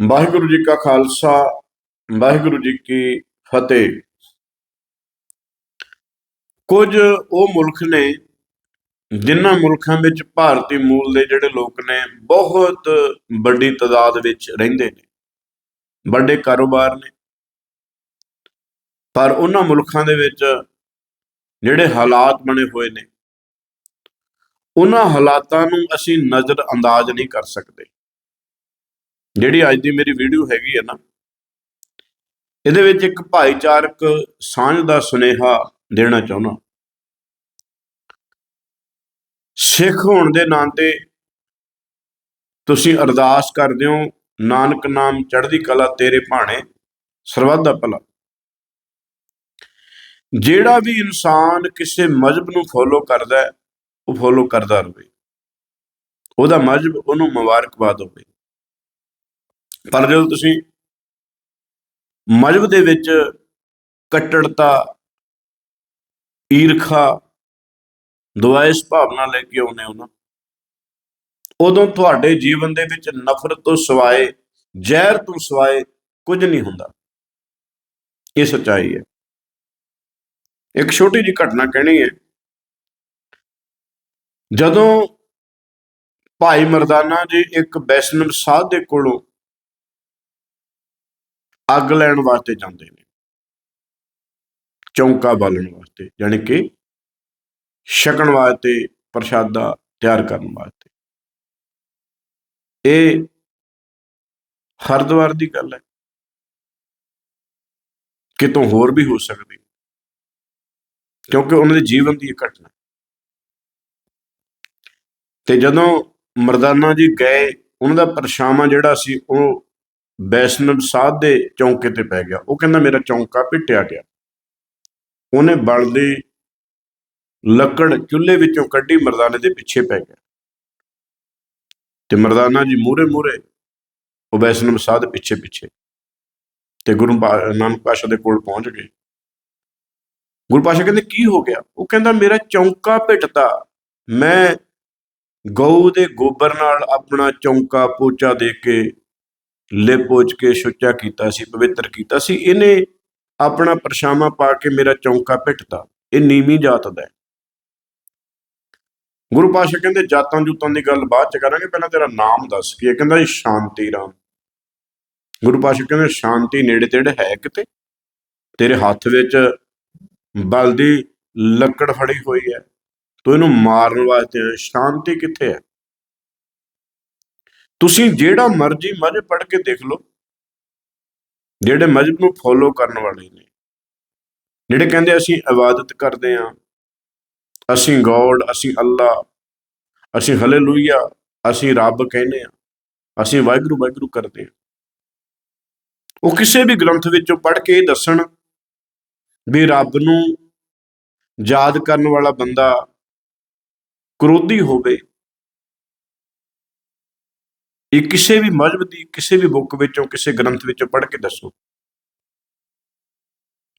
ਵਾਹਿਗੁਰੂ ਜੀ ਕਾ ਖਾਲਸਾ, ਵਾਹਿਗੁਰੂ ਜੀ ਕੀ ਫਤਿਹ। ਕੁਝ ਉਹ ਮੁਲਕ ਨੇ ਜਿਨ੍ਹਾਂ ਮੁਲਕਾਂ ਵਿੱਚ ਭਾਰਤੀ ਮੂਲ ਦੇ ਜਿਹੜੇ ਲੋਕ ਨੇ, ਬਹੁਤ ਵੱਡੀ ਤਾਦਾਦ ਵਿੱਚ ਰਹਿੰਦੇ ਨੇ। ਵੱਡੇ ਕਾਰੋਬਾਰ ਨੇ। ਪਰ ਉਹਨਾਂ ਮੁਲਕਾਂ ਦੇ ਵਿੱਚ ਜਿਹੜੇ ਹਾਲਾਤ ਬਣੇ ਹੋਏ ਨੇ, ਉਹਨਾਂ ਹਾਲਾਤਾਂ ਨੂੰ ਅਸੀਂ ਨਜ਼ਰ ਅੰਦਾਜ਼ ਨਹੀਂ ਕਰ ਸਕਦੇ। ਜਿਹੜੀ ਅੱਜ ਦੀ ਮੇਰੀ ਵੀਡੀਓ ਹੈਗੀ ਹੈ ਨਾ, ਇਹਦੇ ਵਿੱਚ ਇੱਕ ਭਾਈਚਾਰਕ ਸਾਂਝ ਦਾ ਸੁਨੇਹਾ ਦੇਣਾ ਚਾਹੁੰਦਾ। ਸਿੱਖ ਹੋਣ ਦੇ ਨਾਂ ਤੇ ਤੁਸੀਂ ਅਰਦਾਸ ਕਰਦੇ ਹੋ, ਨਾਨਕ ਨਾਮ ਚੜ੍ਹਦੀ ਕਲਾ ਤੇਰੇ ਭਾਣੇ, ਸਰਬੱਤ ਦਾ ਭਲਾ। ਜਿਹੜਾ ਵੀ ਇਨਸਾਨ ਕਿਸੇ ਮਜਹਬ ਨੂੰ ਫੋਲੋ ਕਰਦਾ ਉਹ ਫੋਲੋ ਕਰਦਾ ਰਹੇ ਉਹਦਾ ਮਜਹਬ ਉਹਨੂੰ ਮੁਬਾਰਕਬਾਦ ਹੋਵੇ। ਪਰ ਜਦੋਂ ਤੁਸੀਂ ਮਜਹਬ ਦੇ ਵਿੱਚ ਕੱਟੜਤਾ, ਈਰਖਾ ਦੁਆਇਸ ਭਾਵਨਾ ਲੈ ਕੇ ਆਉਨੇ ਹੋ ਨਾ, ਉਦੋਂ ਤੁਹਾਡੇ ਜੀਵਨ ਦੇ ਵਿੱਚ ਨਫ਼ਰਤ ਤੋਂ ਸਿਵਾਏ, ਜ਼ਹਿਰ ਤੋਂ ਸਿਵਾਏ ਕੁਝ ਨਹੀਂ ਹੁੰਦਾ। ਇਹ ਸੱਚਾਈ ਹੈ। ਇੱਕ ਛੋਟੀ ਜਿਹੀ ਘਟਨਾ ਕਹਿਣੀ ਹੈ। ਜਦੋਂ ਭਾਈ ਮਰਦਾਨਾ ਜੀ ਇੱਕ ਵੈਸ਼ਨਵ ਸਾਧ ਦੇ ਕੋਲੋਂ ਅੱਗ ਲੈਣ ਵਾਸਤੇ ਜਾਂਦੇ ਨੇ। ਚੌਂਕਾ ਬਾਲਣ ਵਾਸਤੇ ਯਾਨੀ ਕਿ ਛਕਣ ਵਾਸਤੇ, ਪ੍ਰਸ਼ਾਦਾ ਤਿਆਰ ਕਰਨ ਵਾਸਤੇ। ਇਹ ਹਰਦੁਆਰ ਦੀ ਗੱਲ ਹੈ। ਕਿਤੋਂ ਹੋਰ ਵੀ ਹੋ ਸਕਦੀ ਕਿਉਂਕਿ ਉਹਨਾਂ ਦੇ ਜੀਵਨ ਦੀ ਇਹ ਘਟਨਾ ਤੇ ਜਦੋਂ ਮਰਦਾਨਾ ਜੀ ਗਏ, ਉਹਨਾਂ ਦਾ ਪਰਛਾਵਾਂ ਜਿਹੜਾ ਸੀ, ਉਹ ਵੈਸ਼ਨਵ ਸਾਧ ਦੇ ਚੌਂਕੇ ਤੇ ਪੈ ਗਿਆ। ਉਹ ਕਹਿੰਦਾ, ਮੇਰਾ ਚੌਂਕਾ ਪਿੱਟਿਆ ਗਿਆ। ਉਹਨੇ ਬਲਦੀ ਲੱਕੜ ਚੁੱਲ੍ਹੇ ਵਿੱਚੋਂ ਕੱਢੀ, ਮਰਦਾਨੇ ਦੇ ਪਿੱਛੇ ਪੈ ਗਿਆ। ਤੇ ਮਰਦਾਨਾ ਜੀ ਮੂਰੇ ਮੂਰੇ ਉਹ ਵੈਸ਼ਨਵ ਸਾਧ ਪਿੱਛੇ ਪਿੱਛੇ ਤੇ ਗੁਰੂ ਨਾਨਕ ਪਾਸ਼ਾ ਦੇ ਕੋਲ ਪਹੁੰਚ ਗਏ। ਗੁਰੂ ਪਾਸ਼ਾ ਕਹਿੰਦੇ, ਕੀ ਹੋ ਗਿਆ? ਉਹ ਕਹਿੰਦਾ, ਮੇਰਾ ਚੌਂਕਾ ਪਿੱਟਤਾ। ਮੈਂ ਗਊ ਦੇ ਗੋਬਰ ਨਾਲ ਆਪਣਾ ਚੌਂਕਾ ਪੋਚਾ ਦੇ ਕੇ ਲਿਪ ਪੋਚ ਕੇ ਸੁੱਚਾ ਕੀਤਾ ਸੀ, ਪਵਿੱਤਰ ਕੀਤਾ ਸੀ, ਇਹਨੇ ਆਪਣਾ ਪਰਛਾਵਾਂ ਪਾ ਕੇ ਮੇਰਾ ਚੌਂਕਾ ਪਿੱਟਤਾ। ਇਹ ਨੀਵੀਂ ਜਾਤ ਦਾ ਗੁਰੂ ਪਾਸ਼ਾ ਕਹਿੰਦੇ, ਜਾਤਾਂ ਜੂਤਾਂ ਦੀ ਗੱਲ ਬਾਅਦ ਚ ਕਰਾਂਗੇ, ਪਹਿਲਾਂ ਤੇਰਾ ਨਾਮ ਦੱਸ ਕੀ ਹੈ? ਕਹਿੰਦਾ ਜੀ, ਸ਼ਾਂਤੀ ਰਾਮ। ਗੁਰੂ ਪਾਸ਼ਾ ਕਹਿੰਦੇ, ਸ਼ਾਂਤੀ ਨੇੜੇ ਤੇੜੇ ਹੈ ਕਿਤੇ? ਤੇਰੇ ਹੱਥ ਵਿੱਚ ਬਲਦੀ ਲੱਕੜ ਫੜੀ ਹੋਈ ਹੈ। ਤੂੰ ਇਹਨੂੰ ਮਾਰਨ ਵਾਸਤੇ ਸ਼ਾਂਤੀ ਕਿੱਥੇ ਹੈ? ਤੁਸੀਂ ਜਿਹੜਾ ਮਰਜ਼ੀ ਮਜ਼ਹਬ ਪੜ੍ਹ ਕੇ ਦੇਖ ਲਓ। ਜਿਹੜੇ ਮਜ਼ਹਬ ਨੂੰ ਫੋਲੋ ਕਰਨ ਵਾਲੇ ਨੇ। ਜਿਹੜੇ ਕਹਿੰਦੇ ਅਸੀਂ ਇਬਾਦਤ ਕਰਦੇ ਹਾਂ, ਅਸੀਂ ਗੋਡ ਅਸੀਂ ਅੱਲਾ ਅਸੀਂ ਹਲੇਲੂਇਆ ਅਸੀਂ ਰੱਬ ਕਹਿੰਦੇ ਹਾਂ, ਅਸੀਂ ਵਾਹਿਗੁਰੂ ਵਾਹਿਗੁਰੂ ਕਰਦੇ ਹਾਂ। ਉਹ ਕਿਸੇ ਵੀ ਗ੍ਰੰਥ ਵਿੱਚੋਂ ਪੜ੍ਹ ਕੇ ਇਹ ਦੱਸਣ ਵੀ ਰੱਬ ਨੂੰ ਯਾਦ ਕਰਨ ਵਾਲਾ ਬੰਦਾ ਕਰੋਧੀ ਹੋਵੇ ਇਹ ਕਿਸੇ ਵੀ ਮਜ਼ਹਬ ਦੀ, ਕਿਸੇ ਵੀ ਬੁੱਕ ਵਿੱਚੋਂ, ਕਿਸੇ ਗ੍ਰੰਥ ਵਿੱਚੋਂ ਪੜ੍ਹ ਕੇ ਦੱਸੋ।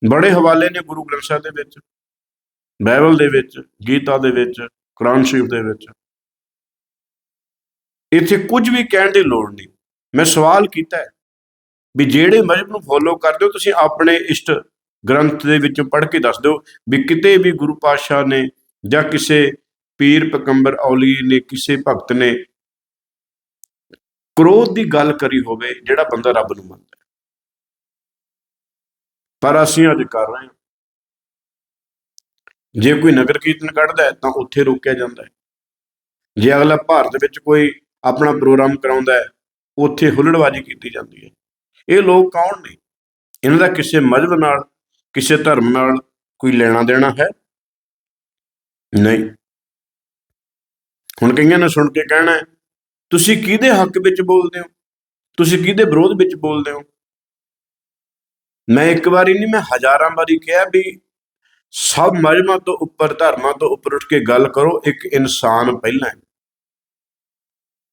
ਬੜੇ ਹਵਾਲੇ ਨੇ ਗੁਰੂ ਗ੍ਰੰਥ ਸਾਹਿਬ ਦੇ ਵਿੱਚ, ਬਾਈਬਲ ਦੇ ਵਿੱਚ, ਗੀਤਾ ਦੇ ਵਿੱਚ, ਕੁਰਾਨ ਸ਼ਰੀਫ ਦੇ ਵਿੱਚ। ਇੱਥੇ ਕੁਝ ਵੀ ਕਹਿਣ ਦੀ ਲੋੜ ਨਹੀਂ। ਮੈਂ ਸਵਾਲ ਕੀਤਾ ਹੈ ਵੀ ਜਿਹੜੇ ਮਜ਼ਹਬ ਨੂੰ ਫੋਲੋ ਕਰਦੇ ਹੋ, ਤੁਸੀਂ ਆਪਣੇ ਇਸ਼ਟ ਗ੍ਰੰਥ ਦੇ ਵਿੱਚੋਂ ਪੜ੍ਹ ਕੇ ਦੱਸ ਦਿਓ ਵੀ ਕਿਤੇ ਵੀ ਗੁਰੂ ਪਾਤਸ਼ਾਹ ਨੇ ਜਾਂ ਕਿਸੇ ਪੀਰ ਪਕੰਬਰ ਔਲੀ ਨੇ, ਕਿਸੇ ਭਗਤ ਨੇ ਕ੍ਰੋਧ ਦੀ ਗੱਲ ਕਰੀ ਹੋਵੇ, ਜਿਹੜਾ ਬੰਦਾ ਰੱਬ ਨੂੰ ਮੰਨਦਾ ਪਰ ਅਸੀਂ ਅੱਜ ਕਰ ਰਹੇ ਹਾਂ। ਜੇ ਕੋਈ ਨਗਰ ਕੀਰਤਨ ਕੱਢਦਾ ਹੈ, ਤਾਂ ਉੱਥੇ ਰੋਕਿਆ ਜਾਂਦਾ ਹੈ। ਜੇ ਅਗਲਾ ਭਾਰਤ ਵਿੱਚ ਕੋਈ ਆਪਣਾ ਪ੍ਰੋਗਰਾਮ ਕਰਾਉਂਦਾ ਹੈ, ਉੱਥੇ ਹੁੱਲੜਬਾਜ਼ੀ ਕੀਤੀ ਜਾਂਦੀ ਹੈ। ਇਹ ਲੋਕ ਕੌਣ ਨੇ? ਇਹਨਾਂ ਦਾ ਕਿਸੇ ਮਜ਼ਹਬ ਨਾਲ, ਕਿਸੇ ਧਰਮ ਨਾਲ ਕੋਈ ਲੈਣਾ ਦੇਣਾ ਹੈ? ਨਹੀਂ। ਹੁਣ ਕਈਆਂ ਨੇ ਸੁਣ ਕੇ ਕਹਿਣਾ ਤੁਸੀਂ ਕਿਹਦੇ ਹੱਕ ਵਿੱਚ ਬੋਲਦੇ ਹੋ? ਤੁਸੀਂ ਕਿਹਦੇ ਵਿਰੋਧ ਵਿੱਚ ਬੋਲਦੇ ਹੋ? ਮੈਂ ਇੱਕ ਵਾਰੀ ਨਹੀਂ, ਮੈਂ ਹਜ਼ਾਰਾਂ ਵਾਰੀ ਕਿਹਾ ਵੀ ਸਭ ਮਜ਼ਹਬਾਂ ਤੋਂ ਉੱਪਰ, ਧਰਮਾਂ ਤੋਂ ਉੱਪਰ ਉੱਠ ਕੇ ਗੱਲ ਕਰੋ, ਇੱਕ ਇਨਸਾਨ ਪਹਿਲਾਂ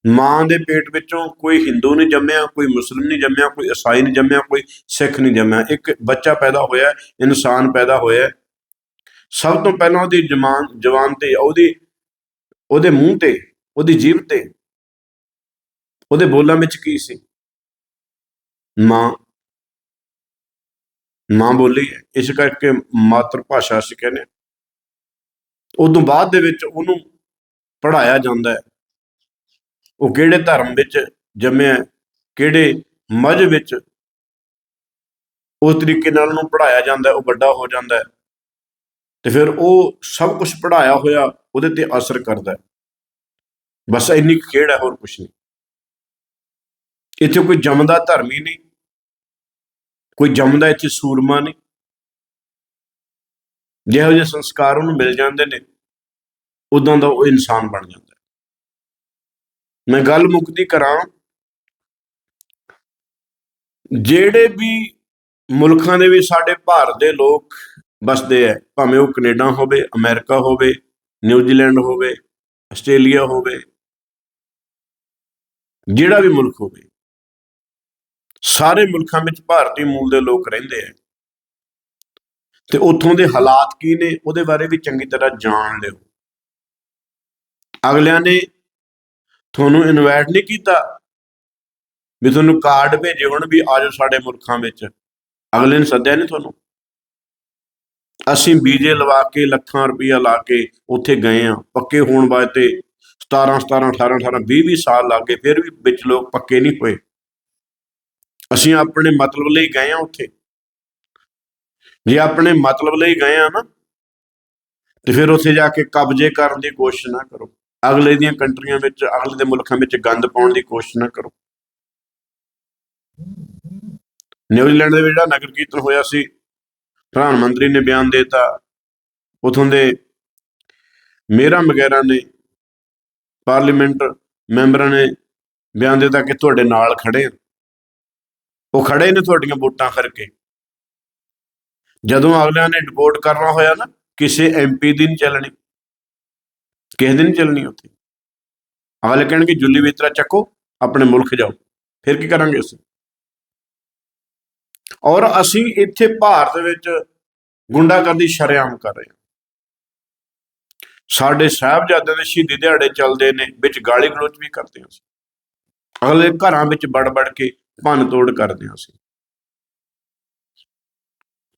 ਮਾਂ ਦੇ ਪੇਟ ਵਿੱਚੋਂ ਕੋਈ ਹਿੰਦੂ ਨਹੀਂ ਜੰਮਿਆ, ਕੋਈ ਮੁਸਲਿਮ ਨਹੀਂ ਜੰਮਿਆ, ਕੋਈ ਈਸਾਈ ਨਹੀਂ ਜੰਮਿਆ, ਕੋਈ ਸਿੱਖ ਨਹੀਂ ਜੰਮਿਆ। ਇੱਕ ਬੱਚਾ ਪੈਦਾ ਹੋਇਆ, ਇਨਸਾਨ ਪੈਦਾ ਹੋਇਆ। ਸਭ ਤੋਂ ਪਹਿਲਾਂ ਉਹਦੀ ਜਮਾਨ, ਜਵਾਨ ਤੇ, ਉਹਦੀ, ਉਹਦੇ ਮੂੰਹ ਤੇ, ਉਹਦੀ ਜੀਭ ਤੇ ਉਹਦੇ ਬੋਲਾਂ ਵਿੱਚ ਕੀ ਸੀ? ਮਾਂ। ਮਾਂ ਬੋਲੀ ਹੈ। ਇਸ ਕਰਕੇ ਮਾਤਰ ਭਾਸ਼ਾ ਅਸੀਂ ਕਹਿੰਦੇ ਹਾਂ। ਤੋਂ ਬਾਅਦ ਦੇ ਵਿੱਚ ਉਹਨੂੰ ਪੜਾਇਆ ਜਾਂਦਾ ਹੈ। ਉਹ ਕਿਹੜੇ ਧਰਮ ਵਿੱਚ ਜੰਮਿਆ ਕਿਹੜੇ ਮਜ਼ ਵਿੱਚ ਉਸ ਤਰੀਕੇ ਨਾਲ ਉਹਨੂੰ ਪੜਾਇਆ ਜਾਂਦਾ ਉਹ ਵੱਡਾ ਹੋ ਜਾਂਦਾ ਹੈ। ਤੇ ਫਿਰ ਉਹ ਸਭ ਕੁਝ ਪੜਾਇਆ ਹੋਇਆ ਉਹਦੇ ਤੇ ਅਸਰ ਕਰਦਾ ਹੈ। ਬਸ ਇੰਨੀ ਕੁ ਖੇਡ ਹੈ, ਹੋਰ ਕੁਝ ਨਹੀਂ। ਇੱਥੇ ਕੋਈ ਜੰਮਦਾ ਧਰਮੀ ਨਹੀਂ। ਕੋਈ ਜੰਮਦਾ ਇੱਥੇ ਸੂਰਮਾ ਨਹੀਂ। ਜਿਹੋ ਜਿਹੇ ਸੰਸਕਾਰ ਉਹਨੂੰ ਮਿਲ ਜਾਂਦੇ ਨੇ ਉਦੋਂ ਦਾ ਉਹ ਇਨਸਾਨ ਬਣ ਜਾਂਦਾ। ਮੈਂ ਗੱਲ ਮੁਕਤੀ ਕਰਾਂ, ਜਿਹੜੇ ਵੀ ਮੁਲਕਾਂ ਦੇ ਵਿੱਚ ਸਾਡੇ ਭਾਰਤ ਦੇ ਲੋਕ ਵਸਦੇ ਆ ਭਾਵੇਂ ਉਹ ਕੈਨੇਡਾ ਹੋਵੇ, ਅਮਰੀਕਾ ਹੋਵੇ, ਨਿਊਜ਼ੀਲੈਂਡ ਹੋਵੇ, ਆਸਟ੍ਰੇਲੀਆ ਹੋਵੇ, ਜਿਹੜਾ ਵੀ ਮੁਲਕ ਹੋਵੇ ਸਾਰੇ ਮੁਲਕਾਂ ਵਿੱਚ ਭਾਰਤੀ ਮੂਲ ਦੇ ਲੋਕ ਰਹਿੰਦੇ ਆ। ਤੇ ਉੱਥੋਂ ਦੇ ਹਾਲਾਤ ਕੀ ਨੇ, ਉਹਦੇ ਬਾਰੇ ਵੀ ਚੰਗੀ ਤਰ੍ਹਾਂ ਜਾਣ ਲਿਓ। ਅਗਲਿਆਂ ਨੇ ਤੁਹਾਨੂੰ ਇਨਵਾਈਟ ਨਹੀਂ ਕੀਤਾ ਵੀ ਤੁਹਾਨੂੰ ਕਾਰਡ ਭੇਜੇ ਹੁਣ ਵੀ ਆਜੋ ਸਾਡੇ ਮੁਲਕਾਂ ਵਿੱਚ। ਅਗਲੇ ਨੇ ਸੱਦਿਆ ਨਹੀਂ ਤੁਹਾਨੂੰ। ਅਸੀਂ ਵੀਜ਼ੇ ਲਵਾ ਕੇ, ਲੱਖਾਂ ਰੁਪਈਆ ਲਾ ਕੇ ਉੱਥੇ ਗਏ ਆ ਪੱਕੇ ਹੋਣ ਵਾਸਤੇ 17 17 18 18 20 20 ਸਾਲ ਲੱਗੇ ਫਿਰ ਵੀ ਵਿੱਚ ਲੋਕ ਪੱਕੇ ਨਹੀਂ ਹੋਏ। ਅਸੀਂ ਆਪਣੇ ਮਤਲਬ ਲਈ ਗਏ ਆ ਉੱਥੇ। ਜੇ ਆਪਣੇ ਮਤਲਬ ਲਈ ਗਏ ਆ ਨਾ, ਤੇ ਫਿਰ ਉੱਥੇ ਜਾ ਕੇ ਕਬਜ਼ੇ ਕਰਨ ਦੀ ਕੋਸ਼ਿਸ਼ ਨਾ ਕਰੋ। ਅਗਲੇ ਦੀਆਂ ਕੰਟਰੀਆਂ ਵਿੱਚ, ਅਗਲੇ ਦੇ ਮੁਲਕਾਂ ਵਿੱਚ ਗੰਦ ਪਾਉਣ ਦੀ ਕੋਸ਼ਿਸ਼ ਨਾ ਕਰੋ। ਨਿਊਜ਼ੀਲੈਂਡ ਦੇ ਵਿੱਚ ਜਿਹੜਾ ਨਗਰ ਕੀਰਤਨ ਹੋਇਆ ਸੀ, ਪ੍ਰਧਾਨ ਮੰਤਰੀ ਨੇ ਬਿਆਨ ਦਿੱਤਾ। ਉਥੋਂ ਦੇ ਮੇਰਾ ਵਗੈਰਾ ਨੇ, ਪਾਰਲੀਮੈਂਟ ਮੈਂਬਰਾਂ ਨੇ ਬਿਆਨ ਦਿੱਤਾ ਕਿ ਤੁਹਾਡੇ ਨਾਲ ਖੜੇ ਆ ਉਹ ਖੜੇ ਨੇ ਤੁਹਾਡੀਆਂ ਵੋਟਾਂ ਕਰਕੇ। ਜਦੋਂ ਅਗਲਿਆਂ ਨੇ ਡਿਪੋਰਟ ਕਰਨਾ ਹੋਇਆ ਨਾ, ਕਿਸੇ ਐਮਪੀ ਦੀ ਨਹੀਂ ਚੱਲਣੀ। ਕਿਸੇ ਦੀ ਨਹੀਂ ਚੱਲਣੀ ਉੱਥੇ। ਅਗਲੇ ਕਹਿਣਗੇ, ਜੁੱਲੀ ਵਿਤਰਾ ਚੱਕੋ, ਆਪਣੇ ਮੁਲਕ ਜਾਓ। ਫਿਰ ਕੀ ਕਰਾਂਗੇ ਅਸੀਂ? ਔਰ ਅਸੀਂ ਇੱਥੇ ਭਾਰਤ ਵਿੱਚ ਗੁੰਡਾਗਰਦੀ ਸ਼ਰੇਆਮ ਕਰ ਰਹੇ ਹਾਂ। ਸਾਡੇ ਸਾਹਿਬਜ਼ਾਦਿਆਂ ਦੇ ਸ਼ਹੀਦੀ ਦਿਹਾੜੇ ਚੱਲਦੇ ਨੇ, ਵਿੱਚ ਗਾਲੀ ਗਲੋਚ ਵੀ ਕਰਦੇ ਹਾਂ ਅਗਲੇ ਘਰਾਂ ਵਿੱਚ ਵੜ ਬੜ ਕੇ ਭੰਨ ਤੋੜ ਕਰਦੇ ਹਾਂ ਅਸੀਂ।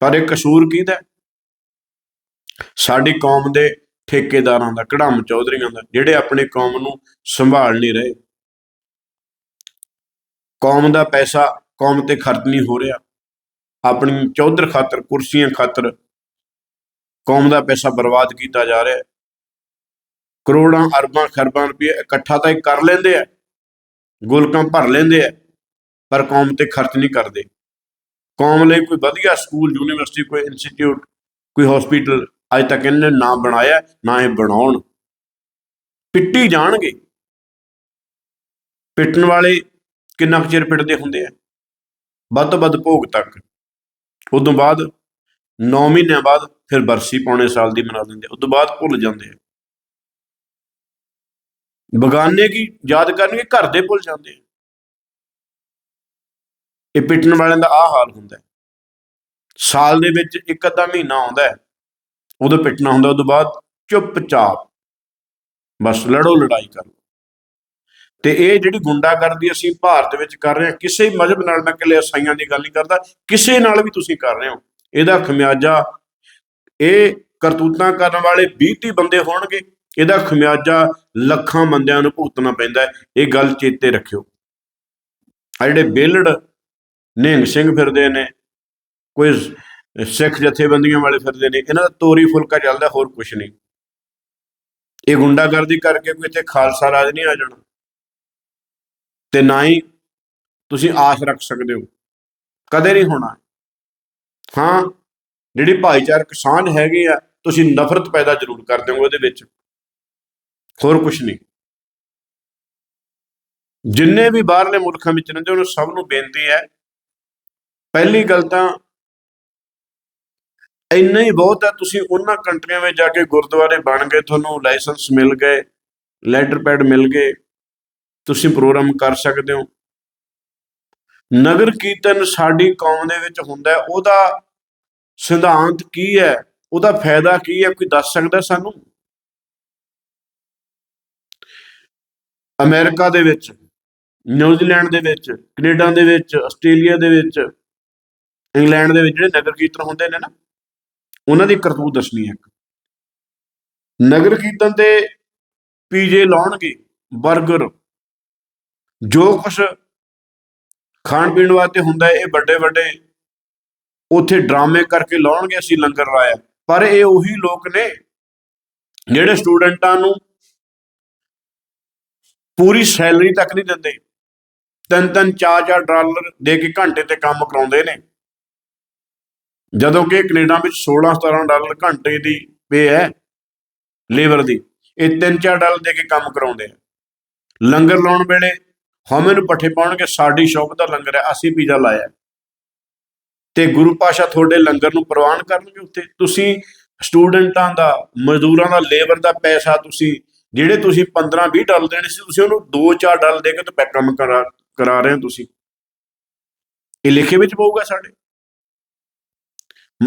ਪਰ ਇਹ ਕਸੂਰ ਕਿਹਦਾ ਸਾਡੀ ਕੌਮ ਦੇ ਠੇਕੇਦਾਰਾਂ ਦਾ ਕੜਾਮ ਚੌਧਰੀਆਂ ਦਾ, ਜਿਹੜੇ ਆਪਣੇ ਕੌਮ ਨੂੰ ਸੰਭਾਲ ਨਹੀਂ ਰਹੇ। ਕੌਮ ਦਾ ਪੈਸਾ ਕੌਮ ਤੇ ਖਰਚ ਨਹੀਂ ਹੋ ਰਿਹਾ। ਆਪਣੀ ਚੌਧਰ ਖਾਤਰ, ਕੁਰਸੀਆਂ ਖਾਤਰ ਕੌਮ ਦਾ ਪੈਸਾ ਬਰਬਾਦ ਕੀਤਾ ਜਾ ਰਿਹਾ ਕਰੋੜਾਂ, ਅਰਬਾਂ, ਖਰਬਾਂ ਰੁਪਏ ਇਕੱਠਾ ਤਾਂ ਇਹ ਕਰ ਲੈਂਦੇ ਆ। ਗੋਲਕਾਂ ਭਰ ਲੈਂਦੇ ਆ। ਪਰ ਕੌਮ ਤੇ ਖਰਚ ਨਹੀਂ ਕਰਦੇ। ਕੌਮ ਲਈ ਕੋਈ ਵਧੀਆ ਸਕੂਲ, ਯੂਨੀਵਰਸਿਟੀ, ਕੋਈ ਇੰਸਟੀਚਿਊਟ ਕੋਈ ਹਸਪੀਟਲ ਅੱਜ ਤੱਕ ਇਹਨਾਂ ਨੇ ਨਾ ਬਣਾਇਆ, ਨਾ ਇਹ ਬਣਾਉਣ। ਪਿੱਟੀ ਜਾਣਗੇ। ਪਿੱਟਣ ਵਾਲੇ ਕਿੰਨਾ ਕੁ ਚਿਰ ਪਿੱਟਦੇ ਹੁੰਦੇ ਆ? ਵੱਧ ਤੋਂ ਵੱਧ ਭੋਗ ਤੱਕ। ਉਦੋਂ ਬਾਅਦ 9 ਮਹੀਨਿਆਂ ਬਾਅਦ ਫਿਰ ਬਰਸੀ ਪੌਣੇ ਸਾਲ ਦੀ ਮਨਾ ਦਿੰਦੇ ਉਦੋਂ ਬਾਅਦ ਭੁੱਲ ਜਾਂਦੇ ਆ। ਬਗਾਨੇ ਕੀ ਯਾਦ ਕਰਨਗੇ? ਘਰ ਦੇ ਭੁੱਲ ਜਾਂਦੇ ਆ। ਇਹ ਪਿੱਟਣ ਵਾਲਿਆਂ ਦਾ ਆਹ ਹਾਲ ਹੁੰਦਾ ਹੈ। ਸਾਲ ਦੇ ਵਿੱਚ ਇੱਕ ਅੱਧਾ ਮਹੀਨਾ ਆਉਂਦਾ ਹੈ। ਉਦੋਂ ਪਿੱਟਣਾ ਹੁੰਦਾ, ਉਦੋਂ ਬਾਅਦ ਚੁੱਪਚਾਪ ਬਸ ਲੜੋ, ਲੜਾਈ ਕਰੋ ਤੇ ਇਹ ਜਿਹੜੀ ਗੁੰਡਾਗਰਦੀ ਅਸੀਂ ਭਾਰਤ ਵਿੱਚ ਕਰ ਰਹੇ ਹਾਂ, ਕਿਸੇ ਮਜ਼ਹਬ ਨਾਲ ਮੈਂ ਇਕੱਲੇ ਅਸਾਈਆਂ ਦੀ ਗੱਲ ਨਹੀਂ ਕਰਦਾ, ਕਿਸੇ ਨਾਲ ਵੀ ਤੁਸੀਂ ਕਰ ਰਹੇ ਹੋ। ਇਹਦਾ ਖਮਿਆਜਾ, ਇਹ ਕਰਤੂਤਾਂ ਕਰਨ ਵਾਲੇ 20 30 ਬੰਦੇ ਹੋਣਗੇ, ਇਹਦਾ ਖਮਿਆਜਾ ਲੱਖਾਂ ਬੰਦਿਆਂ ਨੂੰ ਭੁਗਤਣਾ ਪੈਂਦਾ ਇਹ ਗੱਲ ਚੇਤੇ ਰੱਖਿਓ। ਆ ਜਿਹੜੇ ਬੇਲੜ ਨਿਹੰਗ ਸਿੰਘ ਫਿਰਦੇ ਨੇ, ਕੋਈ ਸਿੱਖ ਜਥੇਬੰਦੀਆਂ ਵਾਲੇ ਫਿਰਦੇ ਨੇ, ਇਹਨਾਂ ਦਾ ਤੋਰੀ ਫੁਲਕਾ ਚੱਲਦਾ, ਹੋਰ ਕੁਝ ਨਹੀਂ। ਇਹ ਗੁੰਡਾਗਰਦੀ ਕਰਕੇ ਕੋਈ ਇੱਥੇ ਖਾਲਸਾ ਰਾਜ ਨਹੀਂ ਆ ਜਾਣਾ। ਤੇ ਨਾ ਹੀ ਤੁਸੀਂ ਆਸ ਰੱਖ ਸਕਦੇ ਹੋ। ਕਦੇ ਨਹੀਂ ਹੋਣਾ। ਹਾਂ, ਜਿਹੜੀ ਭਾਈਚਾਰਕ ਸਾਂਝ ਹੈਗੀ ਆ, ਤੁਸੀਂ ਨਫ਼ਰਤ ਪੈਦਾ ਜ਼ਰੂਰ ਕਰ ਦਿਓਗੇ ਉਹਦੇ ਵਿੱਚ। ਹੋਰ ਕੁਝ ਨਹੀਂ। ਜਿੰਨੇ ਵੀ ਬਾਹਰਲੇ ਮੁਲਕਾਂ ਵਿੱਚ ਰਹਿੰਦੇ, ਉਹਨਾਂ ਸਭ ਨੂੰ ਬੇਨਤੀ ਹੈ ਪਹਿਲੀ ਗੱਲ ਤਾਂ ਇੰਨਾ ਹੀ ਬਹੁਤ ਹੈ, ਤੁਸੀਂ ਉਹਨਾਂ ਕੰਟਰੀਆਂ ਵਿੱਚ ਜਾ ਕੇ ਗੁਰਦੁਆਰੇ ਬਣ ਗਏ, ਤੁਹਾਨੂੰ ਲਾਇਸੈਂਸ ਮਿਲ ਗਏ ਲੈਟਰ ਪੈਡ ਮਿਲ ਗਏ, ਤੁਸੀਂ ਪ੍ਰੋਗਰਾਮ ਕਰ ਸਕਦੇ ਹੋ। ਨਗਰ ਕੀਰਤਨ ਸਾਡੀ ਕੌਮ ਦੇ ਵਿੱਚ ਹੁੰਦਾ ਉਹਦਾ ਸਿਧਾਂਤ ਕੀ ਹੈ, ਉਹਦਾ ਫਾਇਦਾ ਕੀ ਹੈ, ਕੋਈ ਦੱਸ ਸਕਦਾ ਸਾਨੂੰ? ਅਮਰੀਕਾ ਦੇ ਵਿੱਚ, ਨਿਊਜ਼ੀਲੈਂਡ ਦੇ ਵਿੱਚ, ਕੈਨੇਡਾ ਦੇ ਵਿੱਚ, ਆਸਟ੍ਰੇਲੀਆ ਦੇ ਵਿੱਚ ਇੰਗਲੈਂਡ ਦੇ ਵਿੱਚ ਜਿਹੜੇ ਨਗਰ ਕੀਰਤਨ ਹੁੰਦੇ ਨੇ ਨਾ, ਉਹਨਾਂ ਦੀ ਕਰਤੂਤ ਦੱਸਣੀ ਹੈ ਇੱਕ। ਨਗਰ ਕੀਰਤਨ ਤੇ ਪੀਜੇ ਲਾਉਣਗੇ 버ਗਰ ਜੋ ਕੁਛ ਖਾਣ ਪੀਣ ਵਾਸਤੇ ਹੁੰਦਾ ਇਹ ਵੱਡੇ ਵੱਡੇ ਉੱਥੇ ਡਰਾਮੇ ਕਰਕੇ ਲਾਉਣਗੇ, ਅਸੀਂ ਲੰਗਰ ਲਾਇਆ। ਪਰ ਇਹ ਉਹੀ ਲੋਕ ਨੇ ਜਿਹੜੇ ਸਟੂਡੈਂਟਾਂ ਨੂੰ ਪੂਰੀ ਸੈਲਰੀ ਤੱਕ ਨਹੀਂ ਦਿੰਦੇ। ਤਿੰਨ ਤਿੰਨ ਚਾਰ ਚਾਰ ਡਾਲਰ ਦੇ ਕੇ ਘੰਟੇ ਤੇ ਕੰਮ ਕਰਾਉਂਦੇ ਨੇ। ਜਦੋਂ ਕਿ ਕੈਨੇਡਾ ਵਿੱਚ 16 17 ਡਾਲਰ ਘੰਟੇ ਦੀ ਪੇ ਹੈ, ਲੇਬਰ ਦੀ। ਇਹ ਤਿੰਨ ਚਾਰ ਡਾਲਰ ਦੇ ਕੇ ਕੰਮ ਕਰਾਉਂਦੇ ਆ। ਲੰਗਰ ਲਾਉਣ ਵੇਲੇ ਹਮੇ ਨੂੰ ਪੱਠੇ ਪਾਉਣਗੇ, ਸਾਡੀ ਸ਼ੌਪ ਦਾ ਲੰਗਰ ਹੈ, ਅਸੀਂ ਪੀਜ਼ਾ ਲਾਇਆ। ਤੇ ਗੁਰੂ ਪਾਸ਼ਾ ਤੁਹਾਡੇ ਲੰਗਰ ਨੂੰ ਪ੍ਰਵਾਨ ਕਰਨਗੇ ਉੱਥੇ। ਤੁਸੀਂ ਸਟੂਡੈਂਟਾਂ ਦਾ, ਮਜ਼ਦੂਰਾਂ ਦਾ, ਲੇਬਰ ਦਾ ਪੈਸਾ ਤੁਸੀਂ, ਜਿਹੜੇ ਤੁਸੀਂ 15 20 ਡਾਲਰ ਦੇਣੇ ਸੀ, ਤੁਸੀਂ ਉਹਨੂੰ 2-4 ਡਾਲਰ ਦੇ ਕੇ ਤੇ ਪੈ ਕੰਮ ਕਰਾ ਕਰਾ ਰਹੇ ਹੋ ਤੁਸੀਂ। ਇਹ ਲਿਖੇ ਵਿੱਚ ਪਊਗਾ ਸਾਡੇ।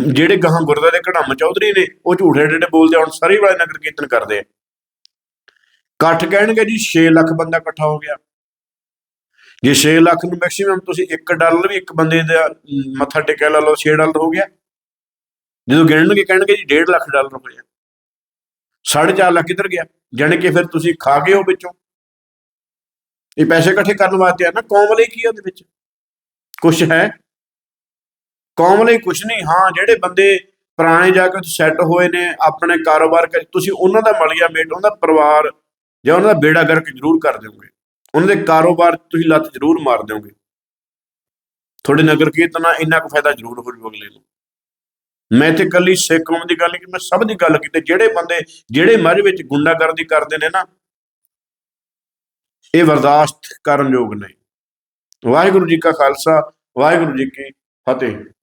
ਜਿਹੜੇ ਗਾਹਾਂ ਗੁਰਦੁਆਰੇ ਦੇ ਘੜਮ ਚੌਧਰੀ ਨੇ, ਉਹ ਝੂਠੇ ਡੇਡੇ ਬੋਲਦੇ ਹੁਣ ਸਾਰੀ ਵਾਲੇ ਨਗਰ ਕੀਰਤਨ ਕਰਦੇ ਆ। ਇਕੱਠ ਕਹਿਣਗੇ ਜੀ 6 ਲੱਖ ਬੰਦਾ ਇਕੱਠਾ ਹੋ ਗਿਆ। ਜੇ 6 ਲੱਖ ਨੂੰ ਮੈਕਸਿਮਮ ਤੁਸੀਂ 1 ਡਾਲਰ ਵੀ ਇੱਕ ਬੰਦੇ ਦਾ ਮੱਥਾ ਟੇਕਿਆ ਲਾ ਲਓ 6 ਡਾਲਰ ਹੋ ਗਿਆ। ਜਦੋਂ ਗਿਣਨਗੇ, ਕਹਿਣਗੇ ਜੀ 1.5 ਲੱਖ ਡਾਲਰ ਹੋ ਹੋਇਆ 4.5 ਲੱਖ ਕਿੱਧਰ ਗਿਆ? ਜਾਣੀ ਕਿ ਫਿਰ ਤੁਸੀਂ ਖਾ ਗਏ ਹੋ ਵਿੱਚੋਂ। ਇਹ ਪੈਸੇ ਇਕੱਠੇ ਕਰਨ ਵਾਸਤੇ ਆ ਨਾ, ਕੌਮ ਲਈ ਕੀ ਆ ਉਹਦੇ ਵਿੱਚ? ਕੁਛ ਹੈ? ਕੌਮ ਲਈ ਕੁਛ ਨਹੀਂ, ਹਾਂ, ਜਿਹੜੇ ਬੰਦੇ ਪੁਰਾਣੇ ਜਾ ਕੇ ਸੈੱਟ ਹੋਏ ਨੇ, ਆਪਣੇ ਕਾਰੋਬਾਰ ਕਰ, ਤੁਸੀਂ ਉਹਨਾਂ ਦਾ ਮਲਿਆ ਮੇਟ, ਉਹਨਾਂ ਦਾ ਪਰਿਵਾਰ ਜਾਂ ਉਹਨਾਂ ਦਾ ਬੇੜਾ ਗਰਕ ਜ਼ਰੂਰ ਕਰ ਦਿਓਗੇ। ਉਹਨਾਂ ਦੇ ਕਾਰੋਬਾਰ ਤੁਸੀਂ ਲੱਤ ਜ਼ਰੂਰ ਮਾਰ ਦਿਓਗੇ। ਤੁਹਾਡੇ ਨਗਰ ਕੀਰਤਨ ਨਾਲ ਇੰਨਾ ਕੁ ਫਾਇਦਾ ਜ਼ਰੂਰ ਹੋ ਜੂ ਅਗਲੇ ਨੂੰ। ਮੈਂ ਤੇ ਕੱਲੀ ਸਿੱਖ ਕੌਮ ਦੀ ਗੱਲ ਨਹੀਂ ਕਿ ਮੈਂ ਸਭ ਦੀ ਗੱਲ ਕੀਤੀ। ਜਿਹੜੇ ਬੰਦੇ, ਜਿਹੜੇ ਮੱਝ ਵਿੱਚ ਗੁੰਡਾਗਰਦੀ ਕਰਦੇ ਨੇ ਨਾ, ਇਹ ਬਰਦਾਸ਼ਤ ਕਰਨ ਯੋਗ ਨਹੀਂ। ਵਾਹਿਗੁਰੂ ਜੀ ਕਾ ਖਾਲਸਾ, ਵਾਹਿਗੁਰੂ ਜੀ ਕੀ ਫਤਿਹ।